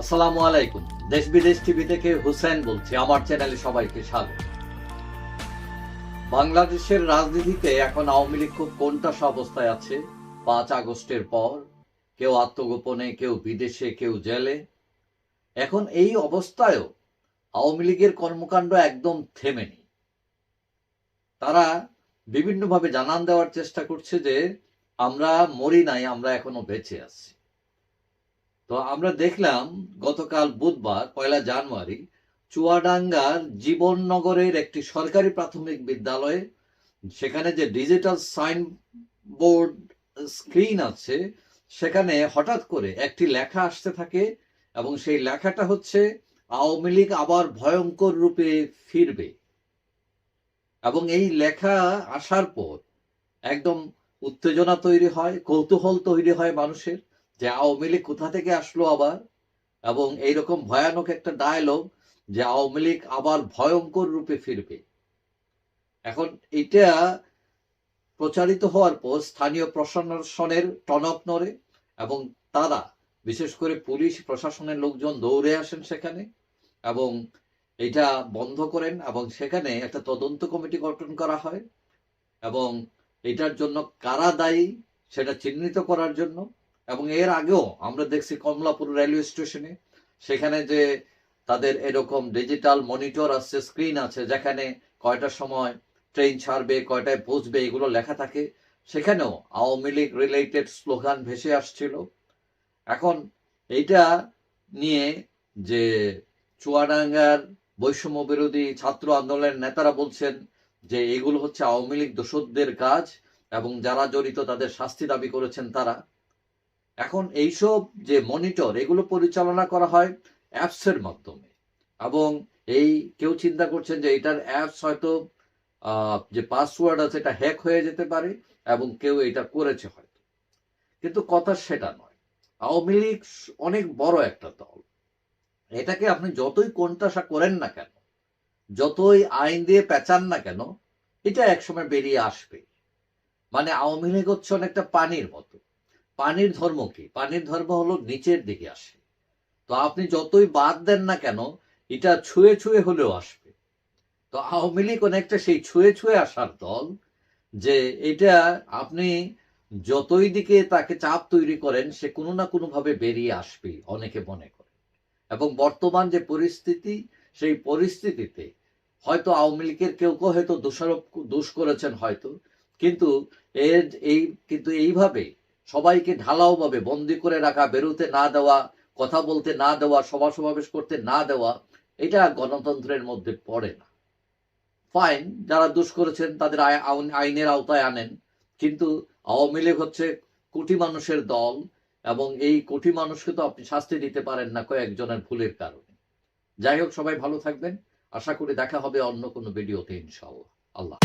আসসালামু আলাইকুম। দেশ বিদেশ টিভি থেকে হুসেন বলছি, আমার চ্যানেলে সবাইকে স্বাগত। বাংলাদেশের রাজনীতিতে এখন আওয়ামী লীগ খুব কোনটাস অবস্থায় আছে। পাঁচ আগস্টের পর কেউ আত্মগোপনে, কেউ বিদেশে, কেউ জেলে। এখন এই অবস্থায়ও আওয়ামী লীগের কর্মকাণ্ড একদম থেমে নেই তারা বিভিন্নভাবে জানান দেওয়ার চেষ্টা করছে যে, আমরা মরি নাই, আমরা এখনও বেঁচে আছি। তো আমরা দেখলাম গতকাল বুধবার, পয়লা জানুয়ারি, চুয়াডাঙ্গার জীবননগরের একটি সরকারি প্রাথমিক বিদ্যালয়ে, সেখানে যে ডিজিটাল সাইন বোর্ড স্ক্রিন আছে, সেখানে হঠাৎ করে একটি লেখা আসতে থাকে এবং সেই লেখাটা হচ্ছে, আওয়ামী লীগ আবার ভয়ঙ্কর রূপে ফিরবে। এবং এই লেখা আসার পর একদম উত্তেজনা তৈরি হয়, কৌতূহল তৈরি হয় মানুষের। যে আওয়ামী লীগ কোথা থেকে আসলো আবার? এবং এইরকম ভয়ানক একটা ডায়লগ যে আওয়ামী লীগ আবার ভয়ঙ্কর রূপে ফিরবে। এখন এটা প্রচারিত হওয়ার পর স্থানীয় প্রশাসনের টনক নড়ে এবং তারা, বিশেষ করে পুলিশ, প্রশাসনের লোকজন দৌড়ে আসেন সেখানে এবং এটা বন্ধ করেন এবং সেখানে একটা তদন্ত কমিটি গঠন করা হয় এবং এটার জন্য কারা দায়ী সেটা চিহ্নিত করার জন্য এবং এর আগেও আমরা দেখছি কমলাপুর রেলওয়ে স্টেশনে সেখানে যে তাদের এরকম ডিজিটাল মনিটর আছে স্ক্রিন আছে, যেখানে কয়টার সময় ট্রেন ছাড়বে, কয়টায় পৌঁছবে, এগুলো লেখা থাকে। সেখানেও আওয়ামী লীগ রিলেটেড স্লোগান ভেসে আসছিল। এখন এইটা নিয়ে যে চুয়াডাঙ্গার বৈষম্য বিরোধী ছাত্র আন্দোলনের নেতারা বলছেন যে এগুলো হচ্ছে আওয়ামী লীগ দোষদের কাজ এবং যারা জড়িত তাদের শাস্তি দাবি করেছেন তারা। এখন এইসব যে মনিটর এগুলো পরিচালনা করা হয় অ্যাপসের মাধ্যমে। এবং এই কেউ চিন্তা করছেন যে এটার অ্যাপস হয়তো যে পাসওয়ার্ড আছে এটা হ্যাক হয়ে যেতে পারে এবং কেউ এটা করেছে হয়তো। কিন্তু কথা সেটা নয়। আওয়ামী লীগ অনেক বড় একটা দল। এটাকে আপনি যতই কোণঠাসা করেন না কেন, যতই আইন দিয়ে পেঁচান না কেন, এটা একসময় বেরিয়ে আসবে। মানে আওয়ামী লীগ হচ্ছে অনেকটা পানির মতো। পানির ধর্ম কি? পানির ধর্ম হলো নিচের দিকে আসে। তো আপনি যতই বাদ দেন না কেন, এটা ছুঁয়ে ছুঁয়ে হলেও আসবে। তো আওয়ামী লীগ অনেকটা সেই ছুঁয়ে ছুঁয়ে আসার দল যে এটা আপনি যতই দিকে তাকে চাপ তৈরি করেন, সে কোনো না কোনো ভাবে বেরিয়ে আসবে, অনেকে মনে করে। এবং বর্তমান যে পরিস্থিতি, সেই পরিস্থিতিতে হয়তো আওয়ামী লীগের কেউ কেউ হয়তো দোষারোপ, দোষ করেছেন হয়তো, কিন্তু এর এই, কিন্তু এইভাবে সবাইকে ঢালাও ভাবে বন্দি করে রাখা, বেরোতে না দেওয়া, কথা বলতে না দেওয়া, সভা সমাবেশ করতে না দেওয়া, এটা গণতন্ত্রের মধ্যে পড়ে না। ফাইন যারা দোষ করেছেন তাদের আইনের আওতায় আনেন, কিন্তু আওয়ামী লীগ হচ্ছে কোটি মানুষের দল, এবং এই কোটি মানুষকে তো আপনি শাস্তি দিতে পারেন না কয়েকজনের ভুলের কারণে। যাই হোক, সবাই ভালো থাকবেন। আশা করি দেখা হবে অন্য কোনো ভিডিওতে, ইনশাআল্লাহ। আল্লাহ